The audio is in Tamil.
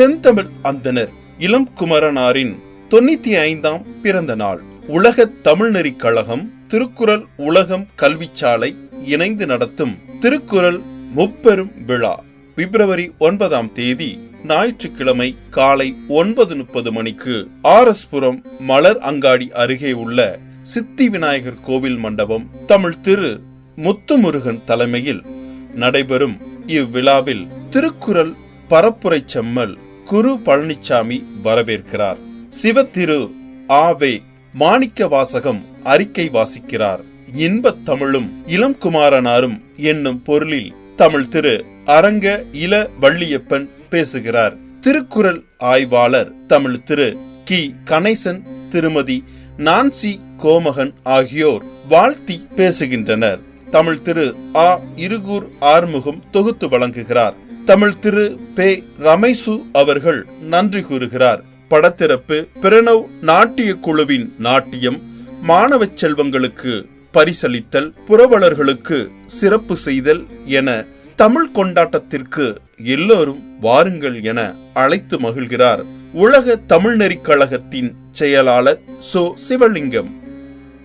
செந்தமிழ் அந்தனர் இளம் குமரனாரின் தொண்ணூத்தி ஐந்தாம் பிறந்த நாள். உலக தமிழ்நெறி கழகம் திருக்குறள் உலகம் கல்விச்சாலை இணைந்து நடத்தும் திருக்குறள் முப்பெரும் விழா. பிப்ரவரி ஒன்பதாம் தேதி ஞாயிற்றுக்கிழமை காலை ஒன்பது முப்பது மணிக்கு ஆர் எஸ் புரம் மலர் அங்காடி அருகே உள்ள சித்தி விநாயகர் கோவில் மண்டபம் தமிழ் திரு முத்துமுருகன் தலைமையில் நடைபெறும். இவ்விழாவில் திருக்குறள் பரப்புரை செம்மல் குரு பழனிசாமி வரவேற்கிறார். சிவத்திரு ஆவே மாணிக்க வாசகம் அறிக்கை வாசிக்கிறார். இன்பத் தமிழும் இளம் குமாரனாரும் என்னும் பொருளில் தமிழ் திரு அரங்க இள வள்ளியப்பன் பேசுகிறார். திருக்குறள் ஆய்வாளர் தமிழ் திரு கி. கணேசன் திருமதி நான்சி கோமகன் ஆகியோர் வாழ்த்தி பேசுகின்றனர். தமிழ் திரு ஆ. இருகூர் ஆறுமுகம் தொகுத்து வழங்குகிறார். தமிழ் திரு பே ரமேசு அவர்கள் நன்றி கூறுகிறார். படத்திறப்பு பிரணவ் நாட்டிய குழுவின் நாட்டியம் மாணவ செல்வங்களுக்கு பரிசளித்தல் புரவலர்களுக்கு சிறப்பு செய்தல் என தமிழ் கொண்டாட்டத்திற்கு எல்லோரும் வாருங்கள் என அழைத்து மகிழ்கிறார். உலக தமிழ்நெறிக் கழகத்தின் செயலாளர் சோ சிவலிங்கம்.